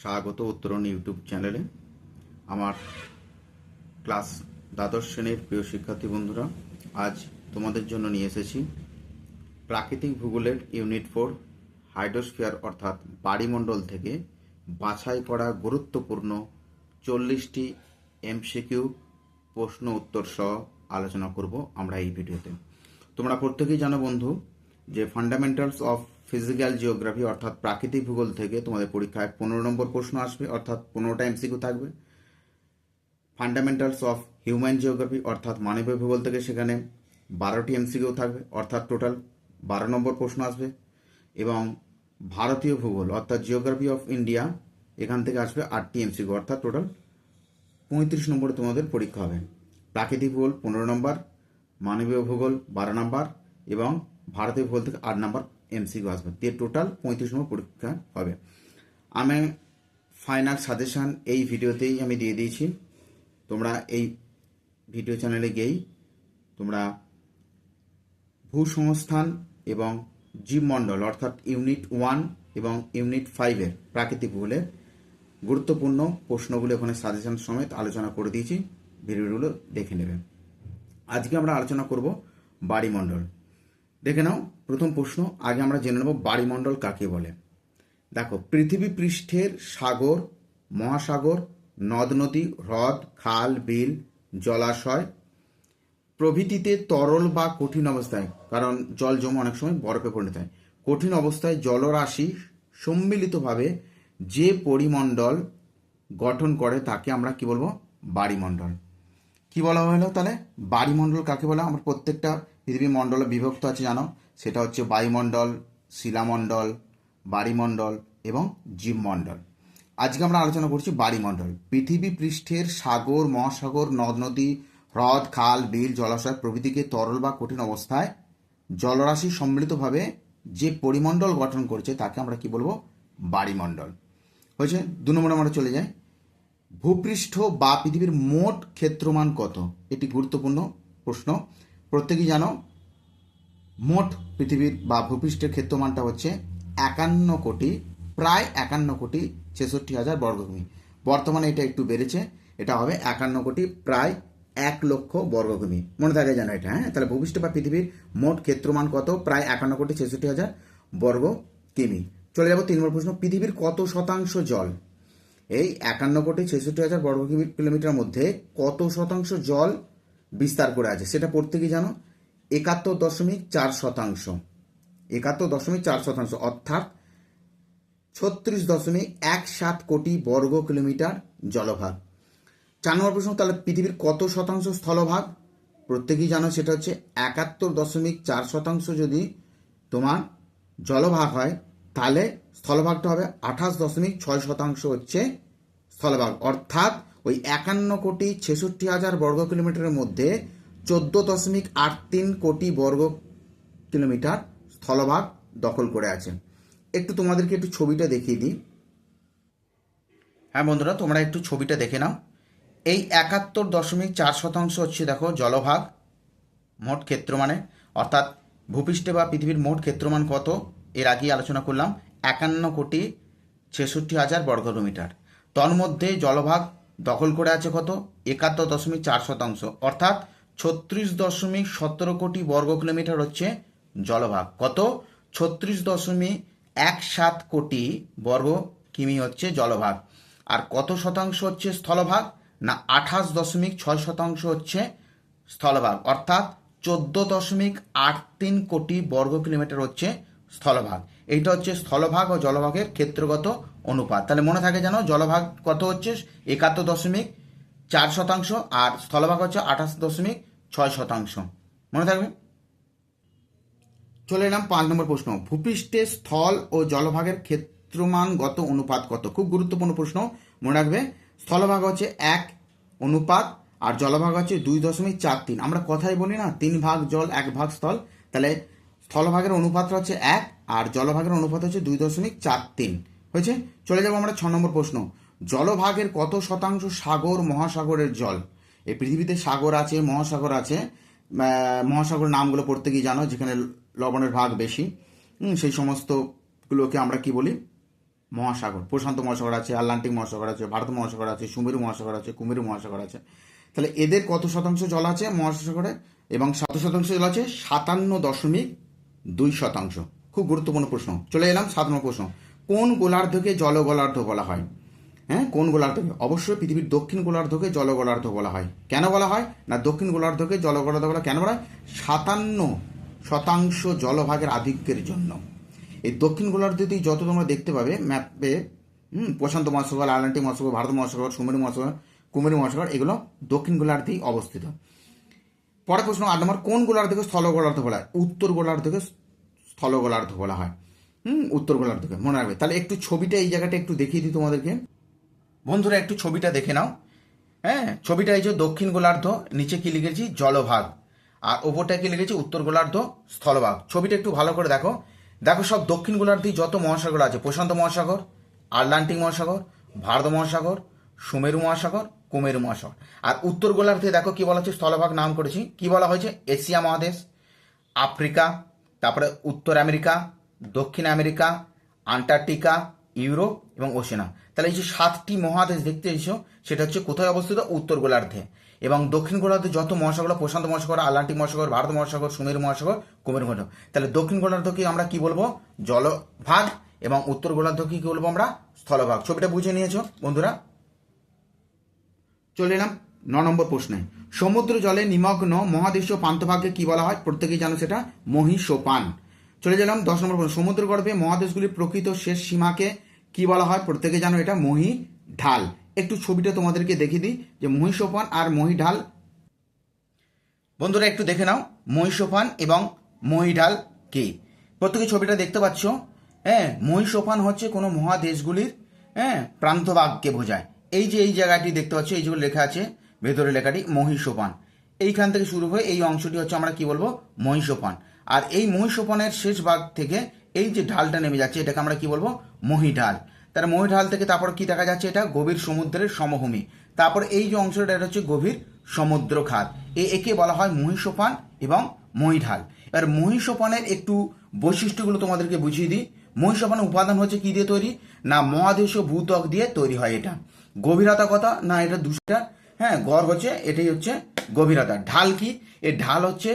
স্বাগত উত্তরণ ইউটিউব চ্যানেলে। আমার ক্লাস দ্বাদশ শ্রেণির প্রিয় শিক্ষার্থী বন্ধুরা, আজ তোমাদের জন্য নিয়ে এসেছি প্রাকৃতিক ভূগোলের ইউনিট ফোর, হাইড্রোস্ফিয়ার অর্থাৎ বাড়িমণ্ডল থেকে বাছাই করা গুরুত্বপূর্ণ চল্লিশটি এমসিকিউ প্রশ্ন উত্তর সহ আলোচনা করব আমরা এই ভিডিওতে। তোমরা প্রত্যেকেই জানো বন্ধু যে ফান্ডামেন্টালস অফ ফিজিক্যাল জিওগ্রাফি অর্থাৎ প্রাকৃতিক ভূগোল থেকে তোমাদের পরীক্ষায় পনেরো নম্বর প্রশ্ন আসবে, অর্থাৎ পনেরোটা এমসিকিউ থাকবে। ফান্ডামেন্টালস অফ হিউম্যান জিওগ্রাফি অর্থাৎ মানবীয় ভূগোল থেকে সেখানে বারোটি এমসিকিউ থাকবে, অর্থাৎ টোটাল বারো নম্বর প্রশ্ন আসবে। এবং ভারতীয় ভূগোল, অর্থাৎ জিওগ্রাফি অফ ইন্ডিয়া এখান থেকে আসবে আটটি এমসিকিউ অর্থাৎ টোটাল পঁয়ত্রিশ নম্বরে তোমাদের পরীক্ষা হবে। প্রাকৃতিক ভূগোল পনেরো নম্বর, মানবীয় ভূগোল বারো নম্বর এবং ভারতীয় ভূগোল থেকে আট নম্বর। এমসিকিউ আসবে। দিয়ে টোটাল পঁয়ত্রিশ নম্বর পরীক্ষা হবে। আমি ফাইনাল সাজেশন এই ভিডিওতেই আমি দিয়ে দিয়েছি। তোমরা এই ভিডিও চ্যানেলে গিয়েই তোমরা ভূসংস্থান এবং জীবমণ্ডল অর্থাৎ ইউনিট ওয়ান এবং ইউনিট ফাইভের প্রাকৃতিক ভূগোলের গুরুত্বপূর্ণ প্রশ্নগুলো ওখানে সাজেশন সমেত আলোচনা করে দিয়েছি। ভিডিওগুলো দেখে নেবে। আজকে আমরা আলোচনা করব বাড়িমণ্ডল। দেখে নাও, প্রথম প্রশ্ন, আগে আমরা জেনে নেব বাড়িমণ্ডল কাকে বলে। দেখো, পৃথিবী পৃষ্ঠের সাগর, মহাসাগর, নদ নদী, হ্রদ, খাল, বিল, জলাশয় প্রভৃতিতে তরল বা কঠিন অবস্থায়, কারণ জল জমা অনেক সময় বরফে পরিণত হয়। কঠিন অবস্থায় জলরাশি সম্মিলিতভাবে যে পরিমণ্ডল গঠন করে তাকে আমরা কি বলব? বাড়িমণ্ডল কি বলা হলো তাহলে? বাড়িমণ্ডল কাকে বলা আমরা প্রত্যেকটা পৃথিবী মণ্ডলে বিভক্ত আছে, জানো? সেটা হচ্ছে বায়ুমণ্ডল, শিলামণ্ডল, বাড়িমণ্ডল এবং জীবমণ্ডল। আজকে আমরা আলোচনা করছি বাড়িমণ্ডল। পৃথিবী পৃষ্ঠের সাগর, মহাসাগর, নদ, নদী, হ্রদ, খাল, বিল, জলাশয় প্রভৃতিকে তরল বা কঠিন অবস্থায় জলরাশি সম্মিলিতভাবে যে পরিমণ্ডল গঠন করছে তাকে আমরা কি বলব? বাড়িমণ্ডল। হয়েছে? দু নম্বর আমরা চলে যাই। ভূপৃষ্ঠ বা পৃথিবীর মোট ক্ষেত্রমান কত? এটি গুরুত্বপূর্ণ প্রশ্ন। প্রত্যেকেই জানো, মোট পৃথিবীর বা ভূপৃষ্ঠের ক্ষেত্রমানটা হচ্ছে একান্ন কোটি, প্রায় একান্ন কোটি ছেষট্টি হাজার বর্গভূমি। বর্তমানে এটা একটু বেড়েছে, এটা হবে একান্ন কোটি, প্রায় এক লক্ষ বর্গভূমি। মনে থাকে জানো এটা হ্যাঁ? তাহলে ভূপৃষ্ঠ বা পৃথিবীর মোট ক্ষেত্রমান কত? প্রায় একান্ন কোটি ছেষট্টি হাজার বর্গ কিমি চলে যাব তিন নম্বর প্রশ্ন, পৃথিবীর কত শতাংশ জল? এই একান্ন কোটি ছেষট্টি হাজার বর্গ কিলোমিটার মধ্যে কত শতাংশ জল বিস্তার করে আছে। সেটা প্রত্যেকেই জানো? একাত্তর দশমিক চার শতাংশ। একাত্তর দশমিক চার শতাংশ, অর্থাৎ ছত্রিশ দশমিক এক সাত কোটি বর্গ কিলোমিটার জলভাগ। চার নম্বর প্রশ্ন, তাহলে পৃথিবীর কত শতাংশ স্থলভাগ? প্রত্যেকেই জানো সেটা হচ্ছে একাত্তর দশমিক চার শতাংশ যদি তোমার জলভাগ হয়, তাহলে স্থলভাগটা হবে আঠাশ দশমিক ছয় শতাংশ হচ্ছে স্থলভাগ। অর্থাৎ ওই একান্ন কোটি ছেষট্টি হাজার বর্গ কিলোমিটারের মধ্যে চোদ্দ দশমিক আট তিন কোটি বর্গ কিলোমিটার স্থলভাগ দখল করে আছে। একটু তোমাদেরকে একটু ছবিটা দেখিয়ে দিই। হ্যাঁ বন্ধুরা, তোমরা একটু ছবিটা দেখে নাও। এই একাত্তর দশমিক চার শতাংশ হচ্ছে দেখো জলভাগ, মোট ক্ষেত্র মানে অর্থাৎ ভূপৃষ্ঠে বা পৃথিবীর মোট ক্ষেত্রমান কত? এর আগেই আলোচনা করলাম। একান্ন কোটি ছেষট্টি হাজার বর্গ কিলোমিটার। তন্মধ্যে জলভাগ দখল করে আছে কত? একাত্তর দশমিক চার শতাংশ। অর্থাৎ ছত্রিশ দশমিক সতেরো কোটি বর্গ কিলোমিটার হচ্ছে জলভাগ। কত? ছত্রিশ দশমিক এক সাত কোটি বর্গ কিমি হচ্ছে জলভাগ। আর কত শতাংশ হচ্ছে স্থলভাগ? না, আঠাশ দশমিক ছয় শতাংশ হচ্ছে স্থলভাগ। অর্থাৎ চোদ্দ দশমিক আট তিন কোটি বর্গ কিলোমিটার হচ্ছে স্থলভাগ। এইটা হচ্ছে স্থলভাগ ও জলভাগের ক্ষেত্রগত অনুপাত। তাহলে মনে থাকে যেন জলভাগ কত হচ্ছে? একাত্তর দশমিক চার শতাংশ আর স্থলভাগ হচ্ছে আঠাশ দশমিক ছয় শতাংশ। মনে থাকবে? চলে এলাম পাঁচ নম্বর প্রশ্ন। ভূপৃষ্ঠে স্থল ও জলভাগের ক্ষেত্রমানগত অনুপাত কত? খুব গুরুত্বপূর্ণ প্রশ্ন। মনে রাখবে, স্থলভাগ হচ্ছে এক অনুপাত আর জলভাগ হচ্ছে দুই দশমিক চার তিন। আমরা কথাই বলি না, তিন ভাগ জল, এক ভাগ স্থল। তাহলে স্থলভাগের অনুপাতটা হচ্ছে এক আর জলভাগের অনুপাত হচ্ছে দুই দশমিক চার তিন। হয়েছে? চলে যাব আমরা ছ নম্বর প্রশ্ন। জলভাগের কত শতাংশ সাগর মহাসাগরের জল? এই পৃথিবীতে সাগর আছে, মহাসাগর আছে। মহাসাগরের নামগুলো পড়তে গিয়ে জানো, যেখানে লবণের ভাগ বেশি। সেই সমস্তগুলোকে আমরা কি বলি? মহাসাগর। প্রশান্ত মহাসাগর আছে, আটলান্টিক মহাসাগর আছে, ভারত মহাসাগর আছে, সুমেরু মহাসাগর আছে, কুমেরু মহাসাগর আছে। তাহলে এদের কত শতাংশ জল আছে মহাসাগরে? এবং সাত শতাংশ জল আছে সাতান্ন দশমিক দুই শতাংশ। খুব গুরুত্বপূর্ণ প্রশ্ন। চলে এলাম সাত প্রশ্ন। কোন গোলার্ধকে জলগোলার্ধ বলা হয়? হ্যাঁ কোন গোলার্ধকে? অবশ্যই পৃথিবীর দক্ষিণ গোলার্ধকে জলগোলার্ধ বলা হয়। কেন বলা হয়? না, দক্ষিণ গোলার্ধকে জলগোলার্ধ বলা কেন বলা হয়? সাতান্ন শতাংশ জলভাগের আধিক্যের জন্য। এই দক্ষিণ গোলার্ধতেই যত তোমরা দেখতে পাবে, ম্যাপে, হুম, প্রশান্ত মহাসাগর, আটলান্টিক মহাসাগর, ভারত মহাসাগর, সুমেরু মহাসাগর, কুমেরু মহাসাগর, এগুলো দক্ষিণ গোলার্ধেই অবস্থিত। পরের প্রশ্ন আট নম্বর, কোন গোলার্ধকে স্থল গোলার্ধ বলা হয়? উত্তর গোলার্ধকে স্থল গোলার্ধ বলা হয়। হুম উত্তর গোলার্ধকে মনে রাখবে। তাহলে একটু ছবিটা, এই জায়গাটা একটু দেখিয়ে দিই তোমাদেরকে। বন্ধুরা, একটু ছবিটা দেখে নাও। হ্যাঁ ছবিটা এই যে দক্ষিণ গোলার্ধ, নিচে কি লিখেছি? জলভাগ। আর ওপরটা কি লিখেছি? উত্তর গোলার্ধ স্থলভাগ। ছবিটা একটু ভালো করে দেখো। দেখো সব দক্ষিণ গোলার্ধে যত মহাসাগর আছে। প্রশান্ত মহাসাগর, আটলান্টিক মহাসাগর, ভারত মহাসাগর, সুমেরু মহাসাগর, কুমেরু মহাসাগর। আর উত্তর গোলার্ধে দেখো কি বলা হচ্ছে? স্থলভাগ নাম করেছি। কি বলা হয়েছে? এশিয়া মহাদেশ, আফ্রিকা তারপরে উত্তর আমেরিকা, দক্ষিণ আমেরিকা, আন্টার্কটিকা, ইউরোপ এবং ওশেনা। তাহলে এই যে সাতটি মহাদেশ দেখতে এসো সেটা হচ্ছে কোথায় অবস্থিত? উত্তর গোলার্ধে। এবং দক্ষিণ গোলার্ধে যত মহাসাগর, প্রশান্ত মহাসাগর, আটলান্টিক মহাসাগর, ভারত মহাসাগর, সুমেরু মহাসাগর, কুমেরু মহাসাগর। তাহলে দক্ষিণ গোলার্ধকে আমরা কি বলব? জলভাগ এবং উত্তর গোলার্ধকে কি বলব আমরা? স্থলভাগ। ছবিটা বুঝে নিয়েছো, বন্ধুরা? চলে এলাম। ন নম্বর প্রশ্নে, সমুদ্র জলে নিমগ্ন মহাদেশীয় পান্তভাগকে কি বলা হয়? প্রত্যেকেই জানো সেটা, মহিষোপান। চলে গেলাম দশ নম্বর প্রশ্ন, সমুদ্র গর্ভে মহাদেশগুলির প্রকৃত শেষ সীমাকে কি বলা হয়? প্রত্যেকে জানো এটা মহি ঢাল একটু ছবিটা তোমাদেরকে দেখিয়ে দিই, যে মহিষোপান আর মহিঢাল। বন্ধুরা, একটু দেখে নাও, মহিষোপান এবং মহিঢাল কে? প্রত্যেকে ছবিটা দেখতে পাচ্ছ? হ্যাঁ মহিষোপান হচ্ছে কোনো মহাদেশগুলির হ্যাঁ প্রান্তভাগকে বোঝায়। এই যে এই জায়গাটি দেখতে পাচ্ছ, এই যেগুলো লেখা আছে ভেতরে লেখাটি মহিষোপান। এইখান থেকে শুরু হয়ে এই অংশটি হচ্ছে আমরা কি বলব? মহিষোপান। আর এই মহিষোপানের শেষ ভাগ থেকে এই যে ঢালটা নেমে যাচ্ছে, এটাকে আমরা কি বলব? মহিঢাল। তার মহিঢাল থেকে তারপর কি দেখা যাচ্ছে? এটা গভীর সমুদ্রের সমভূমি। তারপর এই যে অংশটা, এটা হচ্ছে গভীর সমুদ্র খাত একে বলা হয় মহিষোপান এবং মহিঢাল। এবার মহিষোপানের একটু বৈশিষ্ট্যগুলো তোমাদেরকে বুঝিয়ে দিই। মহিষোপানের উপাদান হচ্ছে কি দিয়ে তৈরি? না মহাদেশীয় ভূত্বক দিয়ে তৈরি হয় এটা। গভীরতা কথা না এটা দুশোটা হ্যাঁ গড় হচ্ছে, এটাই হচ্ছে গভীরতা। ঢাল কি? এর ঢাল হচ্ছে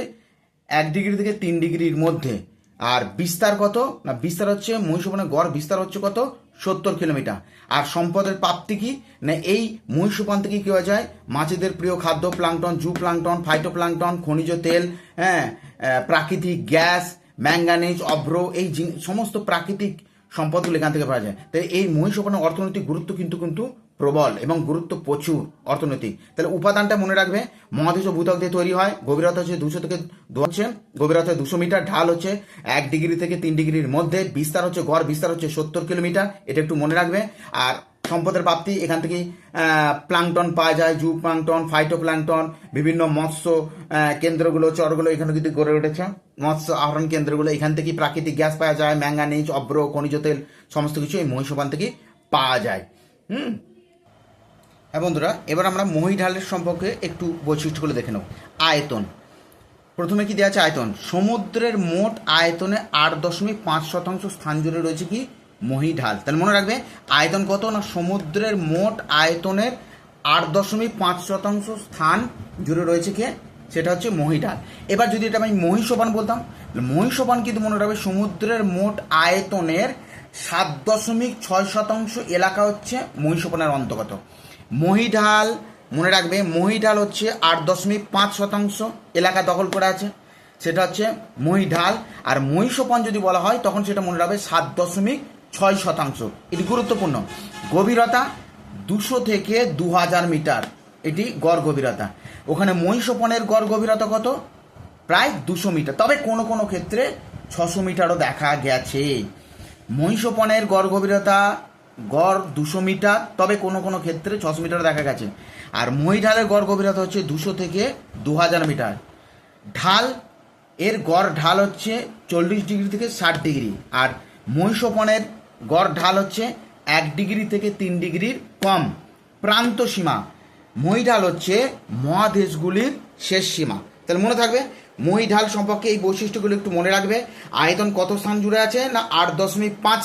এক ডিগ্রি থেকে তিন ডিগ্রির মধ্যে। আর বিস্তার কত? না, বিস্তার হচ্ছে মহিষোপানের গড় বিস্তার হচ্ছে কত? সত্তর কিলোমিটার। আর সম্পদের প্রাপ্তি কি? না, এই মহিষোপান থেকে কি হয়ে যায়? মাছেদের প্রিয় খাদ্য, plankton, zooplankton phytoplankton খনিজ তেল হ্যাঁ প্রাকৃতিক গ্যাস ম্যাঙ্গানিজ অভ্র, এই সমস্ত প্রাকৃতিক সম্পদগুলো এখান থেকে পাওয়া যায়। তাই এই মহিষোপানের অর্থনৈতিক গুরুত্ব কিন্তু কিন্তু প্রবল এবং গুরুত্ব প্রচুর অর্থনৈতিক। তাহলে উপাদানটা মনে রাখবে, মহাদেশ ভূতক দিয়ে তৈরি হয়, গভীরতা হচ্ছে দুশো থেকে হচ্ছে, গভীরতা দুশো মিটার, ঢাল হচ্ছে এক ডিগ্রি থেকে তিন ডিগ্রির মধ্যে, বিস্তার হচ্ছে গড়, বিস্তার হচ্ছে সত্তর কিলোমিটার, এটা একটু মনে রাখবে। আর সম্পদের প্রাপ্তি, এখান থেকে প্লাংটন পাওয়া যায় জু প্লাংটন ফাইটো প্লাংটন বিভিন্ন মৎস্য কেন্দ্রগুলো, চরগুলো এখানে কিন্তু গড়ে উঠেছে। মৎস্য আহরণ কেন্দ্রগুলো, এখান থেকে প্রাকৃতিক গ্যাস পাওয়া যায়, ম্যাঙ্গানিজ অভ্র খনিজ তেল, সমস্ত কিছু এই মহিষোপান থেকে পাওয়া যায়। হুম? হ্যাঁ বন্ধুরা, এবার আমরা মহিঢালের সম্পর্কে একটু বৈশিষ্ট্যগুলো দেখে নেব। আয়তন। প্রথমে কি দেওয়া আছে? আয়তন। সমুদ্রের মোট আয়তনে আট দশমিক পাঁচ শতাংশ স্থান জুড়ে রয়েছে কি? মহিঢাল তাহলে মনে রাখবে, আয়তন কত না সমুদ্রের মোট আয়তনের আট দশমিক পাঁচ শতাংশ স্থান জুড়ে রয়েছে কে? সেটা হচ্ছে মহিঢাল এবার যদি এটা আমি মহিষোপান বলতাম মহিষোপান কিন্তু মনে রাখবে, সমুদ্রের মোট আয়তনের সাত দশমিক ছয় শতাংশ এলাকা হচ্ছে মহিষোপানের অন্তর্গত। মহিঢাল মনে রাখবে মহিঢাল হচ্ছে আট দশমিক পাঁচ শতাংশ এলাকা দখল করে আছে। সেটা হচ্ছে মহিঢাল আর মহিষোপান যদি বলা হয়, তখন সেটা মনে রাখবে সাত দশমিক ছয় শতাংশ। এটি গুরুত্বপূর্ণ। গভীরতা দুশো থেকে দু হাজার মিটার। এটি গড় গভীরতা। ওখানে মহিষোপনের গড় গভীরতা কত? প্রায় দুশো মিটার। তবে কোনো কোনো ক্ষেত্রে ছশো মিটারও দেখা গেছে। মহিষোপনের গড় গভীরতা গড় দুশো মিটার, তবে কোনো কোনো ক্ষেত্রে ছশো মিটার দেখা গেছে। আর মহিঢালের গড় গভীরতা হচ্ছে দুশো থেকে দু হাজার মিটার। ঢাল, এর গড় ঢাল হচ্ছে চল্লিশ ডিগ্রি থেকে ষাট ডিগ্রি। আর মহিষোপনের গড় ঢাল হচ্ছে এক ডিগ্রি থেকে তিন ডিগ্রির কম। প্রান্ত সীমা, মহিঢাল হচ্ছে মহাদেশগুলির শেষ সীমা। তাহলে মনে থাকবে, মহিঢাল সম্পর্কে এই বৈশিষ্ট্যগুলো একটু মনে রাখবে। আয়তন কত স্থান জুড়ে আছে না আট দশমিক পাঁচ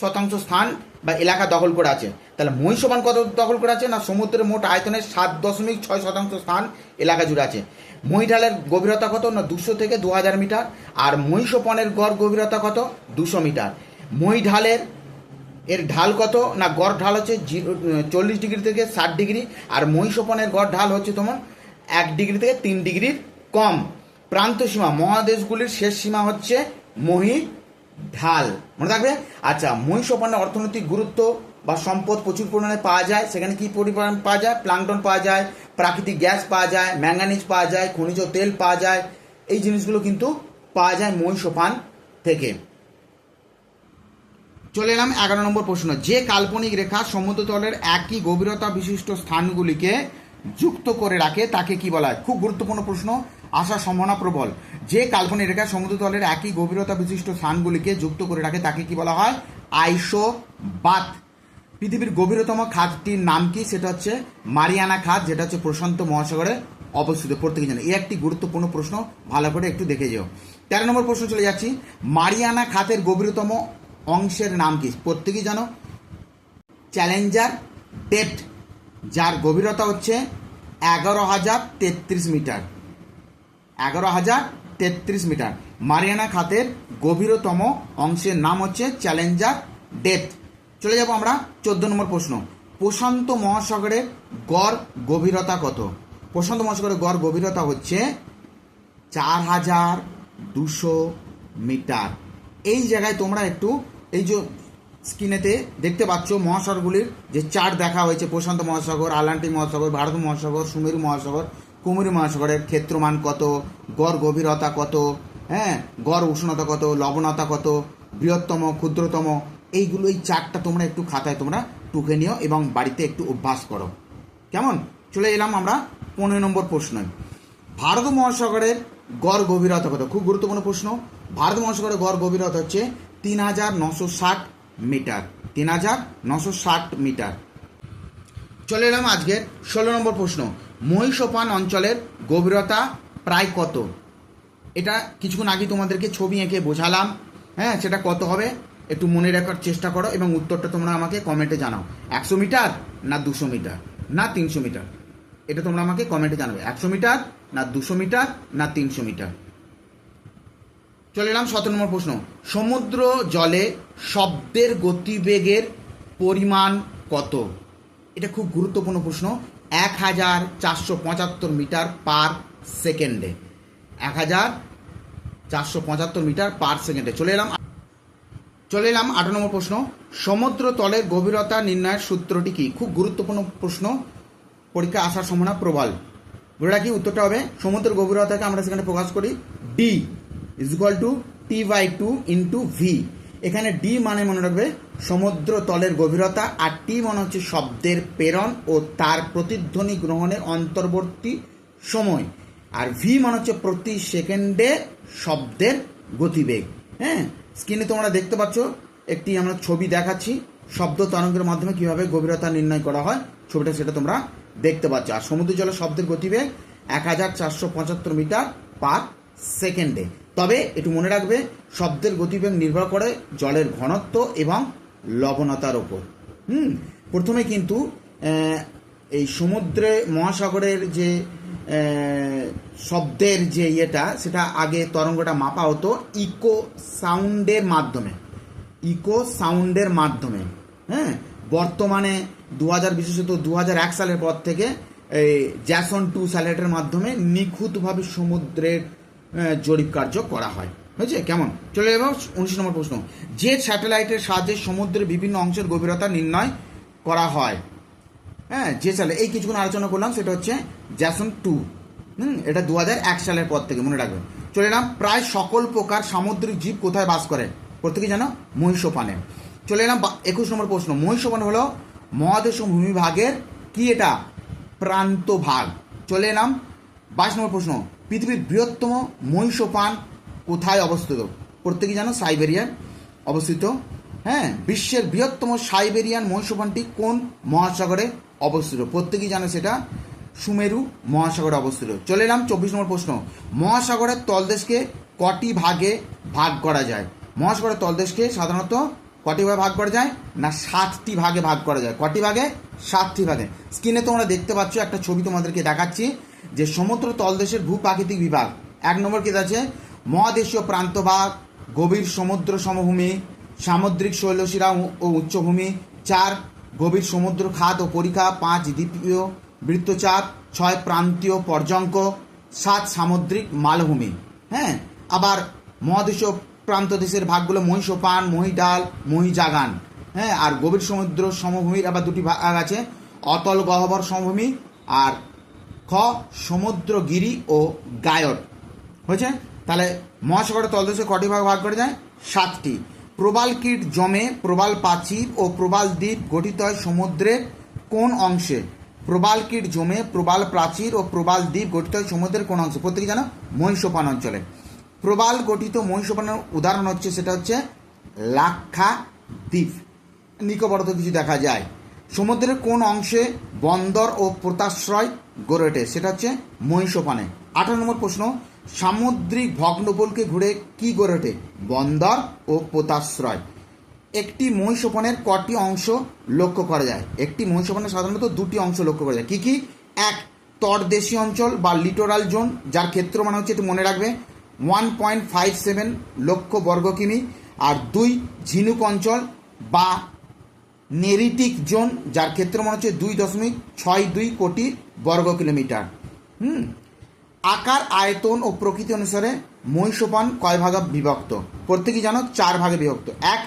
শতাংশ স্থান বা এলাকা দখল করে আছে। তাহলে মহিষপান কত দখল করে আছে না সমুদ্রের মোট আয়তনের সাত দশমিক ছয় শতাংশ স্থান এলাকা জুড়ে আছে? মহিঢালের গভীরতা কত না দুশো থেকে দু হাজার মিটার? আর মহিষপনের গড় গভীরতা কত দুশো মিটার? মহিঢালের এর ঢাল কত না গড় ঢাল হচ্ছে চল্লিশ ডিগ্রি থেকে ষাট ডিগ্রি? আর মহিষপনের গড় ঢাল হচ্ছে তোমার এক ডিগ্রি থেকে তিন ডিগ্রির কম। প্রান্ত সীমা মহাদেশগুলির শেষ সীমা হচ্ছে মহি ঢাল। মনে থাকবে? আচ্ছা মহিষপনের অর্থনৈতিক গুরুত্ব বা সম্পদ প্রচুর পরিমাণে পাওয়া যায়। সেখানে কি পরিমাণ পাওয়া যায়? প্লাংটন পাওয়া যায়, প্রাকৃতিক গ্যাস পাওয়া যায়, ম্যাঙ্গানিজ পাওয়া যায়, খনিজ তেল পাওয়া যায়। এই জিনিসগুলো কিন্তু পাওয়া যায় মহিষপান থেকে। চলে এলাম এগারো নম্বর প্রশ্ন। যে কাল্পনিক রেখা সমুদ্রতলের একই গভীরতা বিশিষ্ট স্থানগুলিকে যুক্ত করে রাখে, তাকে কি বলা হয়? খুব গুরুত্বপূর্ণ প্রশ্ন। আসার সম্ভাবনা প্রবল। যে কাল্পনিক রেখা সমুদ্রতলের একই গভীরতা বিশিষ্ট স্থানগুলিকে যুক্ত করে রাখে, তাকে কি বলা হয়? আইসো বাত পৃথিবীর গভীরতম খাতটির নাম কি? সেটা হচ্ছে মারিয়ানা খাত, যেটা হচ্ছে প্রশান্ত মহাসাগরে অবস্থিত প্রত্যেকে জানে। এই একটি গুরুত্বপূর্ণ প্রশ্ন, ভালো করে একটু দেখে যেও। তেরো নম্বর প্রশ্ন চলে যাচ্ছি। মারিয়ানা খাতের গভীরতম অংশের নাম কি? প্রত্যেকেই জানো? চ্যালেঞ্জার ডেপ্ট যার গভীরতা হচ্ছে এগারো হাজার তেত্রিশ মিটার। এগারো হাজার তেত্রিশ মিটার। মারিয়ানা খাতের গভীরতম অংশের নাম হচ্ছে চ্যালেঞ্জার ডেপ্থ চলে যাব আমরা চোদ্দ নম্বর প্রশ্ন। প্রশান্ত মহাসাগরের গড় গভীরতা কত? প্রশান্ত মহাসাগরের গড় গভীরতা হচ্ছে চার হাজার দুশো মিটার। এই জায়গায় তোমরা একটু এই যে স্ক্রিনেতে দেখতে পাচ্ছ মহাসাগরগুলির যে চার্ট দেখা হয়েছে, প্রশান্ত মহাসাগর, আটলান্টিক মহাসাগর, ভারত মহাসাগর, সুমেরু মহাসাগর কুমেরু মহাসাগরের ক্ষেত্রমান কত, গড় গভীরতা কত হ্যাঁ গড় উষ্ণতা কত, লবণতা কত, বৃহত্তম, ক্ষুদ্রতম, এইগুলো এই চার্টটা তোমরা একটু খাতায় তোমরা টুকে নিও এবং বাড়িতে একটু অভ্যাস করো। কেমন? চলে এলাম আমরা পনেরো নম্বর প্রশ্ন ভারত মহাসাগরের গড় গভীরতা কত? খুব গুরুত্বপূর্ণ প্রশ্ন। ভারত মহাসাগরের গড় গভীরতা হচ্ছে তিন হাজার নশো ষাট মিটার। তিন হাজার নশো ষাট মিটার। চলে এলাম আজকের ষোলো নম্বর প্রশ্ন। মহিষপান অঞ্চলের গভীরতা প্রায় কত? এটা কিছুক্ষণ আগে তোমাদেরকে ছবি এঁকে বোঝালাম। হ্যাঁ সেটা কত হবে? একটু মনে রাখার চেষ্টা করো এবং উত্তরটা তোমরা আমাকে কমেন্টে জানাও। একশো মিটার না দুশো মিটার? না তিনশো মিটার? এটা তোমরা আমাকে কমেন্টে জানাবে। একশো মিটার না দুশো মিটার না তিনশো মিটার? চলে এলাম সতেরো নম্বর প্রশ্ন। সমুদ্র জলে শব্দের গতিবেগের পরিমাণ কত? এটা খুব গুরুত্বপূর্ণ প্রশ্ন। এক হাজার চারশো পঁচাত্তর মিটার পার সেকেন্ডে। এক হাজার চারশো পঁচাত্তর মিটার পার সেকেন্ডে। চলে এলাম চলে এলাম আট নম্বর প্রশ্ন। সমুদ্র তলের গভীরতা নির্ণয়ের সূত্রটি কি? খুব গুরুত্বপূর্ণ প্রশ্ন। পরীক্ষা আসার সম্ভাবনা প্রবল। বলে রাখি, উত্তরটা হবে সমুদ্রের গভীরতাকে আমরা সেখানে প্রকাশ করি D is equal to T by two into V এখানে ডি মানে মনে রাখবে সমুদ্র তলের গভীরতা, আর টি মনে হচ্ছে শব্দের প্রেরণ ও তার প্রতিধ্বনি গ্রহণের অন্তর্বর্তী সময়। আর ভি মানে হচ্ছে প্রতি সেকেন্ডে শব্দের গতিবেগ। হ্যাঁ? স্ক্রিনে তোমরা দেখতে পাচ্ছ, একটি আমরা ছবি দেখাচ্ছি। শব্দ তরঙ্গের মাধ্যমে কীভাবে গভীরতা নির্ণয় করা হয়, ছবিটা সেটা তোমরা দেখতে পাচ্ছ। আর সমুদ্র জলের শব্দের গতিবেগ এক হাজার চারশো পঁচাত্তর মিটার পার সেকেন্ডে। তবে একটু মনে রাখবে, শব্দের গতিবেগ নির্ভর করে জলের ঘনত্ব এবং লবণতার ওপর। হুম, প্রথমে কিন্তু এই সমুদ্রে, মহাসাগরের যে শব্দের যে ইয়েটা, সেটা আগে তরঙ্গটা মাপা হতো ইকো সাউন্ডের মাধ্যমে। ইকো সাউন্ডের মাধ্যমে হ্যাঁ? বর্তমানে দু হাজার বিশেষত দু হাজার এক সালের পর থেকে এই জ্যাসন টু স্যালেটের মাধ্যমে নিখুঁতভাবে সমুদ্রের জরিপ কার্য করা হয়। হয়েছে কেমন? চলে যাব উনিশ নম্বর প্রশ্ন। যে স্যাটেলাইটের সাহায্যে সমুদ্রের বিভিন্ন অংশের গভীরতা নির্ণয় করা হয়। হ্যাঁ যে সালে, এই কিছুক্ষণ আলোচনা করলাম, সেটা হচ্ছে জ্যাসন টু। হুম, এটা দু এক সালের পর থেকে, মনে রাখবেন চলে এলাম, প্রায় সকল প্রকার সামুদ্রিক জীব কোথায় বাস করে? প্রত্যেকে জানো? মহিষপানে। চলে এলাম একুশ নম্বর প্রশ্ন। মহিষপান হলো মহাদেশ ভূমিভাগের কি এটা? প্রান্ত ভাগ। চলে এলাম বাইশ নম্বর প্রশ্ন। পৃথিবীর বৃহত্তম মহিষপান কোথায় অবস্থিত? প্রত্যেকে জানো সাইবেরিয়ান অবস্থিত। হ্যাঁ বিশ্বের বৃহত্তম সাইবেরিয়ান মহিষপানটি কোন মহাসাগরে অবস্থিত? প্রত্যেকেই জানে সেটা। সুমেরু মহাসাগরে অবস্থিত। চলে এলাম চব্বিশ নম্বর প্রশ্ন। মহাসাগরের তলদেশকে কটি ভাগে ভাগ করা যায়? মহাসাগরের তলদেশকে সাধারণত কটি ভাগে ভাগ করা যায় না সাতটি ভাগে ভাগ করা যায়? কটি ভাগে? সাতটি ভাগে। স্ক্রিনে তোমরা দেখতে পাচ্ছ একটা ছবি তোমাদেরকে দেখাচ্ছি। যে সমুদ্র তলদেশের ভূপ্রাকৃতিক বিভাগ। এক নম্বর কি আছে, মহাদেশীয় প্রান্তভাগ, গভীর সমুদ্র সমভূমি, সামুদ্রিক শৈলশিরা ও উচ্চভূমি। চার, গভীর সমুদ্র খাত ও পরিখা। পাঁচ, দ্বীপীয় বৃত্তচাপ। ছয়, প্রান্তীয় পর্যঙ্ক। সাত, সামুদ্রিক মালভূমি। হ্যাঁ আবার মহাদেশীয় প্রান্ত দেশের ভাগগুলো মহিষোপান, মহিডাল, মহিজাগান। হ্যাঁ আর গভীর সমুদ্র সমভূমির আবার দুটি ভাগ আছে, অতল গহ্বর সমভূমি আর খ, সমুদ্রগিরি ও গায়ট হয়েছে? তাহলে মহাসাগরের তলদেশে কটি ভাগ ভাগ করে যায়? সাতটি। প্রবাল কীট জমে প্রবাল প্রাচীর ও প্রবাল দ্বীপ গঠিত হয় সমুদ্রের কোন অংশে? প্রবাল কীট জমে প্রবাল প্রাচীর ও প্রবাল দ্বীপ গঠিত হয় সমুদ্রের কোন অংশে? প্রত্যেকে জানো? মহিষোপান অঞ্চলে। প্রবাল গঠিত মহিষোপানের উদাহরণ হচ্ছে, সেটা হচ্ছে লাক্ষা দ্বীপ। নিকটবর্তী কিছু দেখা যায়। সমুদ্রের কোন অংশে বন্দর ও পোতাশ্রয় গড়ে ওঠে? সেটা হচ্ছে মহিষোপানে। আঠারো নম্বর প্রশ্ন, সামুদ্রিক ভগ্নপোলকে ঘুরে কি গড়ে ওঠে? বন্দর ও পোতাশ্রয় একটি মহিষোপনের কটি অংশ লক্ষ্য করা যায়? একটি মহিষোপনের সাধারণত দুটি অংশ লক্ষ্য করা যায়। কি কি? এক তরদেশী অঞ্চল বা লিটোরাল জোন, যার ক্ষেত্র মানে হচ্ছে একটু মনে রাখবে ওয়ান পয়েন্ট ফাইভ সেভেন লক্ষ বর্গ কিমি। আর দুই, ঝিনুক অঞ্চল বা নেরিটিক জোন, যার ক্ষেত্র মনে হচ্ছে দুই দশমিক ছয় দুই কোটি বর্গ কিলোমিটার। হুম? আকার, আয়তন ও প্রকৃতি অনুসারে মহিষোপান কয় ভাগে বিভক্ত? প্রত্যেকেই জানো চার ভাগে বিভক্ত। এক,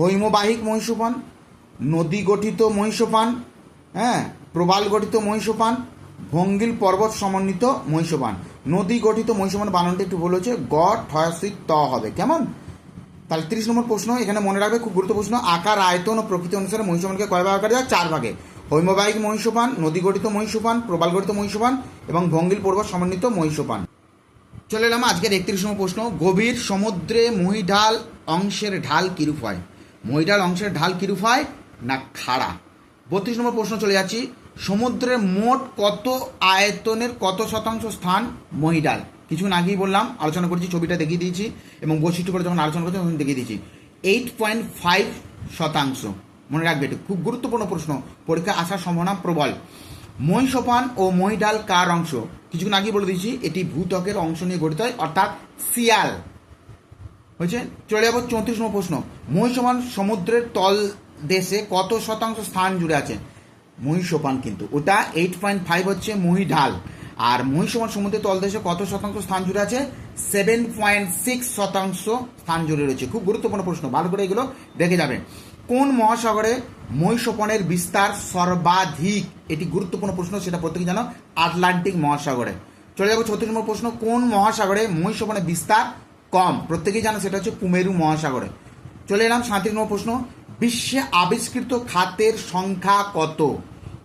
হৈমবাহিক মহিষোপান, নদী গঠিত মহিষোপান হ্যাঁ প্রবাল গঠিত মহিষোপান, ভঙ্গিল পর্বত সমন্বিত মহিষোপান। নদী গঠিত মহিষোপান বানানটা একটু বলেছে গ ঠয়াসিক ত হবে। কেমন? তাহলে তিরিশ নম্বর প্রশ্ন, এখানে মনে রাখবে খুব গুরুত্ব প্রশ্ন আকার, আয়তন ও প্রকৃতি অনুসারে মহিষোপানকে কয় ভাগ করা যায় চার ভাগে। হৈমবাহিক মহিষোপান নদী গঠিত মহিষোপান প্রবাল গঠিত মহিষোপান এবং ভঙ্গিল পর্বত সমন্বিত মহিষোপান। চলে এলাম আজকের একত্রিশ নম্বর প্রশ্ন, গভীর সমুদ্রে মহিঢাল অংশের ঢাল কিরূপ হয়? মহিঢাল অংশের ঢাল কিরূপ হয় না খাড়া? বত্রিশ নম্বর প্রশ্ন চলে যাচ্ছি, সমুদ্রের মোট কত আয়তনের কত শতাংশ স্থান মহিডাল? কিছুক্ষণ আগেই বললাম, আলোচনা করেছি, ছবিটা দেখিয়ে দিয়েছি এবং বৈশিষ্ট্য করে যখন আলোচনা করছি তখন দেখিয়ে দিয়েছি। এইট পয়েন্ট ফাইভ শতাংশ। মনে রাখবে, এটা খুব গুরুত্বপূর্ণ প্রশ্ন। পরীক্ষা আসার সম্ভাবনা প্রবল। মহিষোপান ও মহিডাল কার অংশ? কিছুক্ষণ আগেই বলে দিয়েছি, এটি ভূত্বকের অংশ নিয়ে গঠিত হয়, অর্থাৎ শিয়াল। হয়েছে? চলে যাব চৌত্রিশ নম্বর প্রশ্ন। মহিষমান সমুদ্রের তল দেশে কত শতাংশ স্থান জুড়ে আছে? মহিষোপান কিন্তু, ওটা এইট পয়েন্ট ফাইভ হচ্ছে মহিঢাল আর মহিষমান সমুদ্রের তলদেশে কত শতাংশ স্থান জুড়ে আছে? সেভেন পয়েন্ট সিক্স শতাংশ স্থান জুড়ে রয়েছে। খুব গুরুত্বপূর্ণ প্রশ্ন ভালো করে এগুলো দেখে যাবে। কোন মহাসাগরে মহিষোপনের বিস্তার সর্বাধিক? এটি গুরুত্বপূর্ণ প্রশ্ন, সেটা প্রত্যেকে জানো। আটলান্টিক মহাসাগরে। চলে যাব ছত্রিশ নম্বর প্রশ্ন, কোন মহাসাগরে মহিষোপনের বিস্তার কম? প্রত্যেকেই জানো সেটা হচ্ছে কুমেরু মহাসাগরে। চলে এলাম সাঁত্রিশ নম্বর প্রশ্ন, বিশ্বে আবিষ্কৃত খাতের সংখ্যা কত?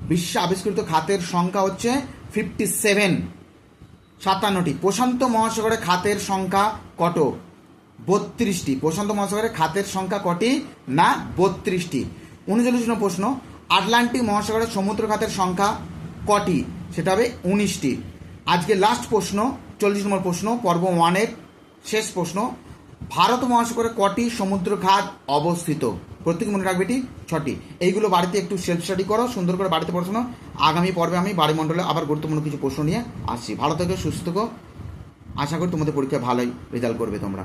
বিশ্বে আবিষ্কৃত খাতের সংখ্যা হচ্ছে ফিফটি সেভেন, সাতান্নটি। প্রশান্ত মহাসাগরে খাতের সংখ্যা কত? বত্রিশটি। প্রশান্ত মহাসাগরে খাতের সংখ্যা কটি না বত্রিশটি? উনচল্লিশ নম্বর প্রশ্ন, আটলান্টিক মহাসাগরের সমুদ্র খাতের সংখ্যা কটি? সেটা হবে উনিশটি। আজকে লাস্ট প্রশ্ন, চল্লিশ নম্বর প্রশ্ন, পর্ব ওয়ানের শেষ প্রশ্ন। ভারত মহাসাগরে কটি সমুদ্র ঘাট অবস্থিত? প্রত্যেকে মনে রাখবে এটি ছটি। এইগুলো বাড়িতে একটু সেলফ স্টাডি করো, সুন্দর করে বাড়িতে পড়াশোনা। আগামী পর্বে আমি বাড়িমণ্ডলে আবার গুরুত্বপূর্ণ কিছু প্রশ্ন নিয়ে আসছি। ভালো থেকে, সুস্থ আশা করি তোমাদের পরীক্ষা ভালোই রেজাল্ট করবে তোমরা।